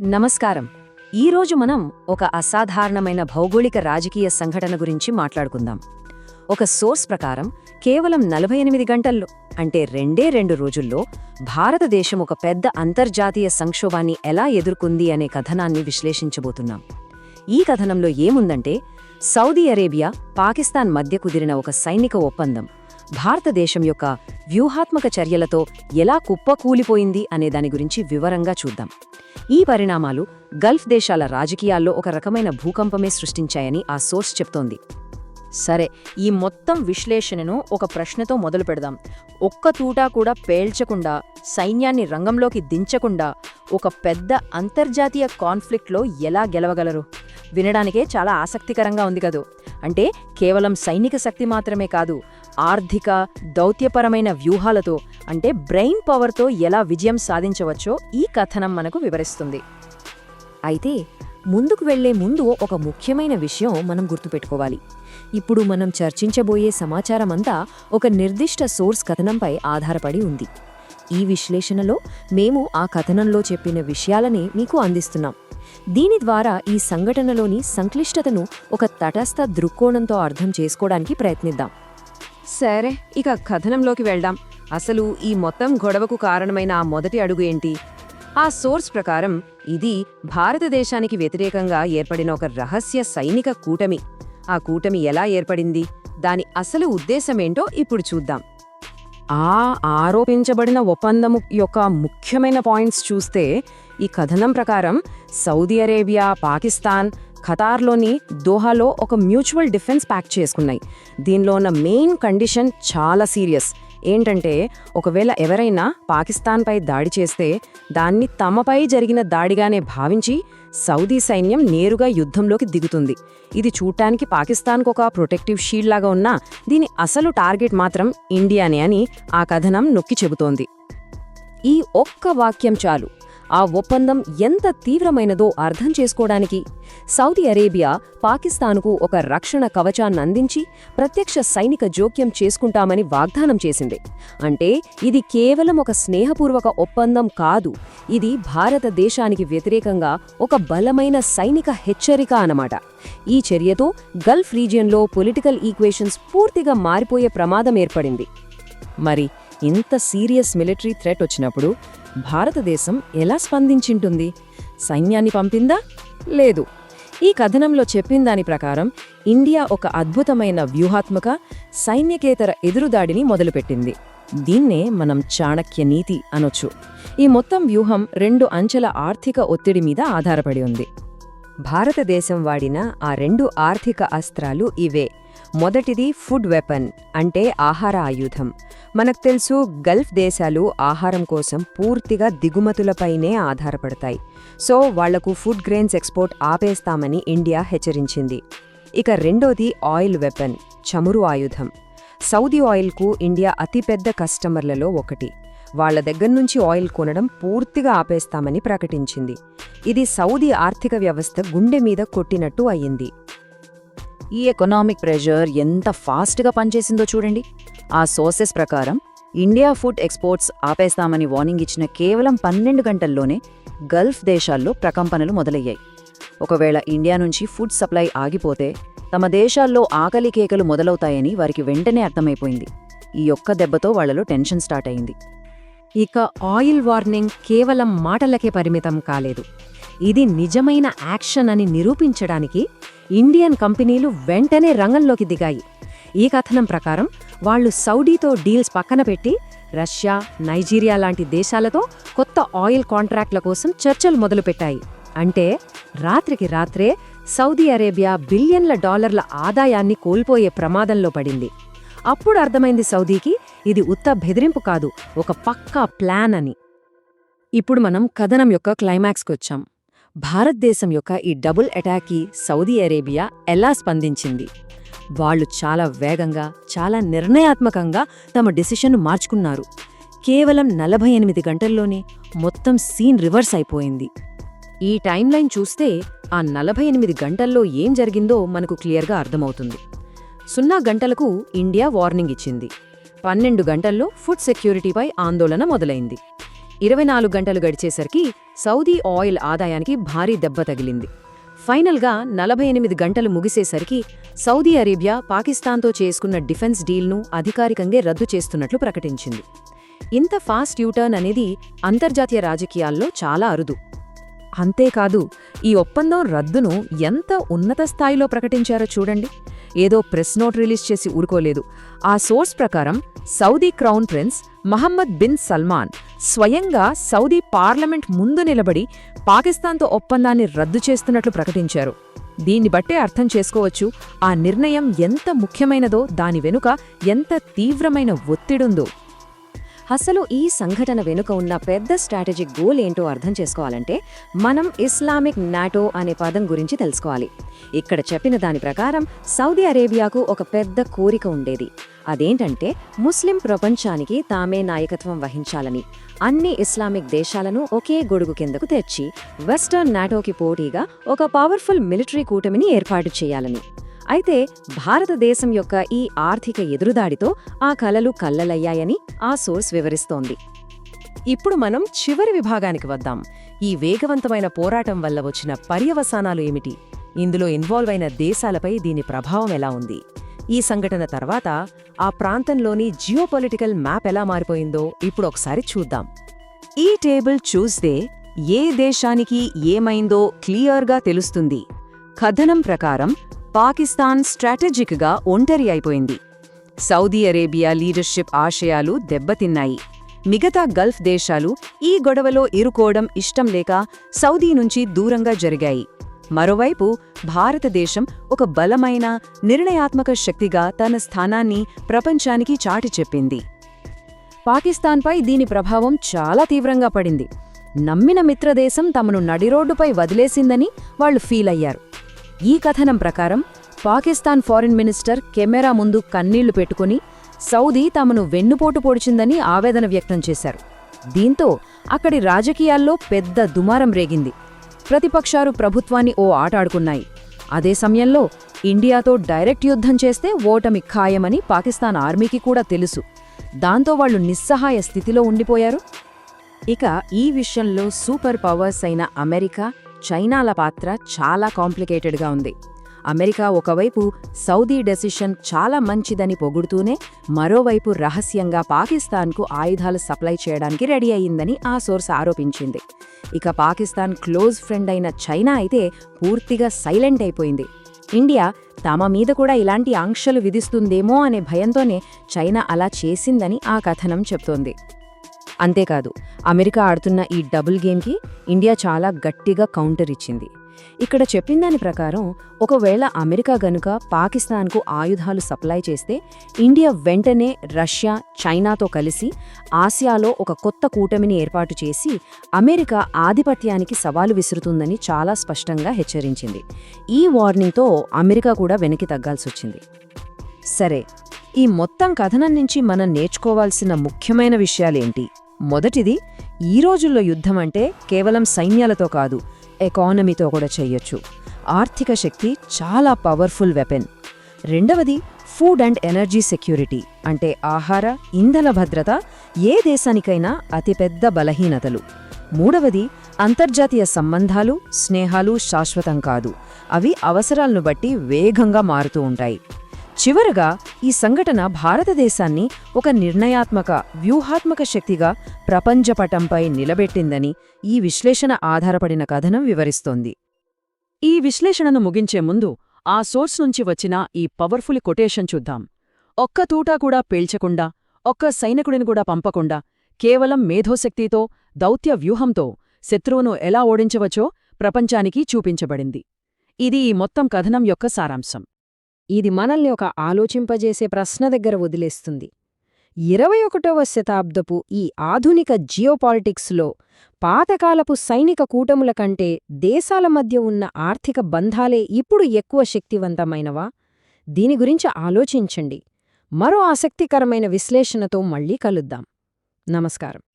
నమస్కారం. ఈరోజు మనం ఒక అసాధారణమైన భౌగోళిక రాజకీయ సంఘటన గురించి మాట్లాడుకుందాం. ఒక సోర్స్ ప్రకారం కేవలం నలభై ఎనిమిది గంటల్లో అంటే రెండే రెండు రోజుల్లో భారతదేశం ఒక పెద్ద అంతర్జాతీయ సంక్షోభాన్ని ఎలా ఎదుర్కొంది అనే కథనాన్ని విశ్లేషించబోతున్నాం. ఈ కథనంలో ఏముందంటే సౌదీ అరేబియా పాకిస్తాన్ మధ్య కుదిరిన ఒక సైనిక ఒప్పందం. భారతదేశం యొక్క వ్యూహాత్మక చర్యలతో ఎలా కుప్పకూలిపోయింది అనే దాని గురించి వివరంగా చూద్దాం. ఈ పరిణామాలు గల్ఫ్ దేశాల రాజకీయాల్లో ఒక రకమైన భూకంపమే సృష్టించాయని ఆ సోర్స్ చెప్తోంది. సరే ఈ మొత్తం విశ్లేషణను ఒక ప్రశ్నతో మొదలు పెడదాం. ఒక్క తూటా కూడా పేల్చకుండా సైన్యాన్ని రంగంలోకి దించకుండా ఒక పెద్ద అంతర్జాతీయ కాన్ఫ్లిక్ట్లో ఎలా గెలవగలరు? వినడానికే చాలా ఆసక్తికరంగా ఉంది కదూ. అంటే కేవలం సైనిక శక్తి మాత్రమే కాదు ఆర్థిక దౌత్యపరమైన వ్యూహాలతో అంటే బ్రెయిన్ పవర్తో ఎలా విజయం సాధించవచ్చో ఈ కథనం మనకు వివరిస్తుంది. అయితే ముందుకు వెళ్ళే ముందు ఒక ముఖ్యమైన విషయం మనం గుర్తుపెట్టుకోవాలి. ఇప్పుడు మనం చర్చించబోయే సమాచారమంతా ఒక నిర్దిష్ట సోర్స్ కథనంపై ఆధారపడి ఉంది. ఈ విశ్లేషణలో మేము ఆ కథనంలో చెప్పిన విషయాలని మీకు అందిస్తున్నాం. దీని ద్వారా ఈ సంఘటనలోని సంక్లిష్టతను ఒక తటస్థ దృక్కోణంతో అర్థం చేసుకోవడానికి ప్రయత్నిద్దాం. సరే ఇక కథనంలోకి వెళ్దాం. అసలు ఈ మొత్తం గొడవకు కారణమైన ఆ మొదటి అడుగు ఏంటి? ఆ సోర్స్ ప్రకారం ఇది భారతదేశానికి వ్యతిరేకంగా ఏర్పడిన ఒక రహస్య సైనిక కూటమి. ఆ కూటమి ఎలా ఏర్పడింది? దాని అసలు ఉద్దేశమేంటో ఇప్పుడు చూద్దాం. ఆ ఆరోపించబడిన ఒప్పందము యొక్క ముఖ్యమైన పాయింట్స్ చూస్తే ఈ కథనం ప్రకారం సౌదీ అరేబియా పాకిస్తాన్ ఖతార్లోని దోహాలో ఒక మ్యూచువల్ డిఫెన్స్ ప్యాక్ చేసుకున్నాయి. దీనిలో ఉన్న మెయిన్ కండిషన్ చాలా సీరియస్. ఏంటంటే ఒకవేళ ఎవరైనా పాకిస్తాన్పై దాడి చేస్తే దాన్ని తమపై జరిగిన దాడిగానే భావించి సౌదీ సైన్యం నేరుగా యుద్ధంలోకి దిగుతుంది. ఇది చూడటానికి పాకిస్తాన్కు ఒక ప్రొటెక్టివ్ షీల్డ్ లాగా ఉన్నా దీని అసలు టార్గెట్ మాత్రం ఇండియానే అని ఆ కథనం నొక్కి చెబుతోంది. ఈ ఒక్క వాక్యం చాలు. ఆ ఒప్పందం ఎంత తీవ్రమైనదో అర్థం చేసుకోవడానికి సౌదీ అరేబియా పాకిస్తాన్కు ఒక రక్షణ కవచాన్నందించి ప్రత్యక్ష సైనిక జోక్యం చేసుకుంటామని వాగ్దానం చేసింది. అంటే ఇది కేవలం ఒక స్నేహపూర్వక ఒప్పందం కాదు ఇది భారతదేశానికి వ్యతిరేకంగా ఒక బలమైన సైనిక హెచ్చరిక అన్నమాట. ఈ చర్యతో గల్ఫ్ రీజియన్లో పొలిటికల్ ఈక్వేషన్స్ పూర్తిగా మారిపోయే ప్రమాదం ఏర్పడింది. మరి ఇంత సీరియస్ మిలిటరీ థ్రెట్ వచ్చినప్పుడు భారతదేశం ఎలా స్పందించింటుంది? సైన్యాన్ని పంపిందా? లేదు. ఈ కథనంలో చెప్పిన దాని ప్రకారం ఇండియా ఒక అద్భుతమైన వ్యూహాత్మక సైన్యకేతర ఎదురుదాడిని మొదలుపెట్టింది. దీన్నే మనం చాణక్య నీతి అనొచ్చు. ఈ మొత్తం వ్యూహం రెండు అంచెల ఆర్థిక ఒత్తిడి మీద ఆధారపడి ఉంది. భారతదేశం వాడిన ఆ రెండు ఆర్థిక అస్త్రాలు ఇవే. మొదటిది ఫుడ్ వెపన్ అంటే ఆహార ఆయుధం. మనకు తెలుసు గల్ఫ్ దేశాలు ఆహారం కోసం పూర్తిగా దిగుమతులపైనే ఆధారపడతాయి. సో వాళ్ళకు ఫుడ్ గ్రెయిన్స్ ఎక్స్పోర్ట్ ఆపేస్తామని ఇండియా హెచ్చరించింది. ఇక రెండోది ఆయిల్ వెపన్ చమురు ఆయుధం. సౌదీ ఆయిల్కు ఇండియా అతిపెద్ద కస్టమర్లలో ఒకటి. వాళ్ళ దగ్గర్నుంచి ఆయిల్ కొనడం పూర్తిగా ఆపేస్తామని ప్రకటించింది. ఇది సౌదీ ఆర్థిక వ్యవస్థ గుండె మీద కొట్టినట్టు అయ్యింది. ఈ ఎకనామిక్ ప్రెషర్ ఎంత ఫాస్ట్గా పనిచేసిందో చూడండి. ఆ సోర్సెస్ ప్రకారం ఇండియా ఫుడ్ ఎక్స్పోర్ట్స్ ఆపేస్తామని వార్నింగ్ ఇచ్చిన కేవలం పన్నెండు గంటల్లోనే గల్ఫ్ దేశాల్లో ప్రకంపనలు మొదలయ్యాయి. ఒకవేళ ఇండియా నుంచి ఫుడ్ సప్లై ఆగిపోతే తమ దేశాల్లో ఆకలి కేకలు మొదలవుతాయని వారికి వెంటనే అర్థమైపోయింది. ఈ ఒక్క దెబ్బతో వాళ్ళలో టెన్షన్ స్టార్ట్ అయింది ఇక ఆయిల్ వార్నింగ్ కేవలం మాటలకే పరిమితం కాలేదు. ఇది నిజమైన యాక్షన్ అని నిరూపించడానికి ఇండియన్ కంపెనీలు వెంటనే రంగంలోకి దిగాయి. ఈ కథనం ప్రకారం వాళ్ళు సౌదీతో డీల్స్ పక్కన పెట్టి రష్యా నైజీరియా లాంటి దేశాలతో కొత్త ఆయిల్ కాంట్రాక్ట్ల కోసం చర్చలు మొదలుపెట్టాయి. అంటే రాత్రికి రాత్రే సౌదీ అరేబియా బిలియన్ల డాలర్ల ఆదాయాన్ని కోల్పోయే ప్రమాదంలో పడింది. అప్పుడు అర్థమైంది సౌదీకి ఇది ఉత్త బెదిరింపు కాదు ఒక పక్కా ప్లాన్ అని. ఇప్పుడు మనం కథనం యొక్క క్లైమాక్స్కొచ్చాం భారతదేశం యొక్క ఈ డబుల్ అటాక్కి సౌదీ అరేబియా ఎలా స్పందించింది? వాళ్ళు చాలా వేగంగా చాలా నిర్ణయాత్మకంగా తమ డిసిషన్ను మార్చుకున్నారు. కేవలం నలభై ఎనిమిది గంటల్లోనే మొత్తం సీన్ రివర్స్ అయిపోయింది. ఈ టైంలైన్ చూస్తే ఆ నలభై ఎనిమిది గంటల్లో ఏం జరిగిందో మనకు క్లియర్గా అర్థమవుతుంది. సున్నా గంటలకు ఇండియా వార్నింగ్ ఇచ్చింది. పన్నెండు గంటల్లో ఫుడ్ సెక్యూరిటీపై ఆందోళన మొదలైంది. ఇరవై నాలుగు గంటలు గడిచేసరికి సౌదీ ఆయిల్ ఆదాయానికి భారీ దెబ్బ తగిలింది. ఫైనల్గా నలభై ఎనిమిది గంటలు ముగిసేసరికి సౌదీ అరేబియా పాకిస్తాన్తో చేసుకున్న డిఫెన్స్ డీల్ను అధికారికంగా రద్దు చేస్తున్నట్లు ప్రకటించింది. ఇంత ఫాస్ట్ యూటర్న్ అనేది అంతర్జాతీయ రాజకీయాల్లో చాలా అరుదు. అంతేకాదు ఈ ఒప్పందం రద్దును ఎంత ఉన్నత స్థాయిలో ప్రకటించారో చూడండి. ఏదో ప్రెస్ నోట్ రిలీజ్ చేసి ఊరుకోలేదు. ఆ సోర్స్ ప్రకారం Saudi crown prince Mohammed bin Salman స్వయంగా సౌదీ పార్లమెంట్ ముందు నిలబడి పాకిస్తాన్తో ఒప్పందాన్ని రద్దు చేస్తున్నట్లు ప్రకటించారు. దీన్ని బట్టే అర్థం చేసుకోవచ్చు ఆ నిర్ణయం ఎంత ముఖ్యమైనదో దాని వెనుక ఎంత తీవ్రమైన ఒత్తిడుందో. అసలు ఈ సంఘటన వెనుక ఉన్న పెద్ద స్ట్రాటజిక్ గోల్ ఏంటో అర్థం చేసుకోవాలంటే మనం ఇస్లామిక్ నాటో అనే పదం గురించి తెలుసుకోవాలి. ఇక్కడ చెప్పిన దాని ప్రకారం సౌదీ అరేబియాకు ఒక పెద్ద కోరిక ఉండేది. అదేంటంటే ముస్లిం ప్రపంచానికి తామే నాయకత్వం వహించాలని అన్ని ఇస్లామిక్ దేశాలను ఒకే గొడుగు కిందకు తెచ్చి వెస్టర్న్ నాటోకి పోటీగా ఒక పవర్ఫుల్ మిలిటరీ కూటమిని ఏర్పాటు చేయాలని. అయితే భారతదేశం యొక్క ఈ ఆర్థిక ఎదురుదాడితో ఆ కలలు కల్లలయ్యాయని ఆ సోర్స్ వివరిస్తోంది. ఇప్పుడు మనం చివరి విభాగానికి వద్దాం. ఈ వేగవంతమైన పోరాటం వల్ల వచ్చిన పర్యవసానాలు ఏమిటి? ఇందులో ఇన్వాల్వ్ అయిన దేశాలపై దీని ప్రభావం ఎలా ఉంది? ఈ సంఘటన తర్వాత ఆ ప్రాంతంలోని జియోపొలిటికల్ మ్యాప్ ఎలా మారిపోయిందో ఇప్పుడు ఒకసారి చూద్దాం. ఈ టేబుల్ చూస్తే ఏ దేశానికి ఏమైందో క్లియర్గా తెలుస్తుంది. కథనం ప్రకారం పాకిస్తాన్ స్ట్రాటజిక్గా ఒంటరి అయిపోయింది. సౌదీ అరేబియా లీడర్షిప్ ఆశయాలు దెబ్బతిన్నాయి. మిగతా గల్ఫ్ దేశాలు ఈ గొడవలో ఇరుకోవడం ఇష్టం లేక సౌదీ నుంచి దూరంగా జరిగాయి. మరోవైపు భారతదేశం ఒక బలమైన నిర్ణయాత్మక శక్తిగా తన స్థానాన్ని ప్రపంచానికి చాటి చెప్పింది. పాకిస్తాన్పై దీని ప్రభావం చాలా తీవ్రంగా పడింది. నమ్మిన మిత్రదేశం తమను నడిరోడ్డుపై వదిలేసిందని వాళ్ళు ఫీల్ అయ్యారు. ఈ కథనం ప్రకారం పాకిస్తాన్ ఫారిన్ మినిస్టర్ కెమెరా ముందు కన్నీళ్ళు పెట్టుకుని సౌదీ తమను వెన్నుపోటు పొడిచిందని ఆవేదన వ్యక్తం చేశారు. దీంతో అక్కడి రాజకీయాల్లో పెద్ద దుమారం రేగింది. ప్రతిపక్షాలు ప్రభుత్వాన్ని ఓ ఆటాడుకున్నాయి అదే సమయంలో ఇండియాతో డైరెక్ట్ యుద్ధం చేస్తే ఓటమి ఖాయమని పాకిస్తాన్ ఆర్మీకి కూడా తెలుసు. దాంతో వాళ్ళు నిస్సహాయ స్థితిలో ఉండిపోయారు. ఇక ఈ విషయంలో సూపర్ పవర్స్ అయిన అమెరికా చైనాల పాత్ర చాలా కాంప్లికేటెడ్గా ఉంది. అమెరికా ఒకవైపు సౌదీ డెసిషన్ చాలా మంచిదని పొగుడుతూనే మరోవైపు రహస్యంగా పాకిస్తాన్కు ఆయుధాలు సప్లై చేయడానికి రెడీ అయ్యిందని ఆ సోర్స్ ఆరోపించింది. ఇక పాకిస్తాన్ క్లోజ్ ఫ్రెండ్ అయిన చైనా అయితే పూర్తిగా సైలెంట్ అయిపోయింది. ఇండియా తమ మీద కూడా ఇలాంటి ఆంక్షలు విధిస్తుందేమో అనే భయంతోనే చైనా అలా చేసిందని ఆ కథనం చెప్తోంది. అంతేకాదు అమెరికా ఆడుతున్న ఈ డబుల్ గేమ్కి ఇండియా చాలా గట్టిగా కౌంటర్ ఇచ్చింది. ఇక్కడ చెప్పిన దాని ప్రకారం ఒకవేళ అమెరికా గనుక పాకిస్తాన్కు ఆయుధాలు సప్లై చేస్తే ఇండియా వెంటనే రష్యా చైనాతో కలిసి ఆసియాలో ఒక కొత్త కూటమిని ఏర్పాటు చేసి అమెరికా ఆధిపత్యానికి సవాలు విసురుతుందని చాలా స్పష్టంగా హెచ్చరించింది. ఈ వార్నింగ్తో అమెరికా కూడా వెనక్కి తగ్గాల్సొచ్చింది సరే ఈ మొత్తం కథనం నుంచి మనం నేర్చుకోవాల్సిన ముఖ్యమైన విషయాలేంటి? మొదటిది ఈ రోజుల్లో యుద్ధం అంటే కేవలం సైన్యాలతో కాదు ఎకానమీతో కూడా చెయ్యొచ్చు ఆర్థిక శక్తి చాలా పవర్ఫుల్ వెపెన్. రెండవది ఫుడ్ అండ్ ఎనర్జీ సెక్యూరిటీ అంటే ఆహార ఇంధన భద్రత ఏ దేశానికైనా అతిపెద్ద బలహీనతలు. మూడవది అంతర్జాతీయ సంబంధాలు స్నేహాలు శాశ్వతం కాదు. అవి అవసరాలను బట్టి వేగంగా మారుతూ ఉంటాయి. చివరగా ఈ సంఘటన భారతదేశాన్ని ఒక నిర్ణయాత్మక వ్యూహాత్మక శక్తిగా ప్రపంచపటంపై నిలబెట్టిందని ఈ విశ్లేషణ ఆధారపడిన కథనం వివరిస్తోంది. ఈ విశ్లేషణను ముగించే ముందు ఆ సోర్స్ నుంచి వచ్చిన ఈ పవర్ఫుల్ కొటేషన్ చూద్దాం. ఒక్క తూటా కూడా పేల్చకుండా ఒక్క సైనికుడిని కూడా పంపకుండా కేవలం మేధోశక్తితో దౌత్య వ్యూహంతో శత్రువును ఎలా ఓడించవచ్చో ప్రపంచానికి చూపించబడింది. ఇది ఈ మొత్తం కథనం యొక్క సారాంశం. ఇది మనల్ని ఒక ఆలోచింపజేసే ప్రశ్న దగ్గర వదిలేస్తుంది. ఇరవై ఒకటవ శతాబ్దపు ఈ ఆధునిక జియోపాలిటిక్స్లో పాతకాలపు సైనిక కూటముల కంటే దేశాల మధ్య ఉన్న ఆర్థిక బంధాలే ఇప్పుడు ఎక్కువ శక్తివంతమైనవా? దీని గురించి ఆలోచించండి. మరో ఆసక్తికరమైన విశ్లేషణతో మళ్ళీ కలుద్దాం. నమస్కారం.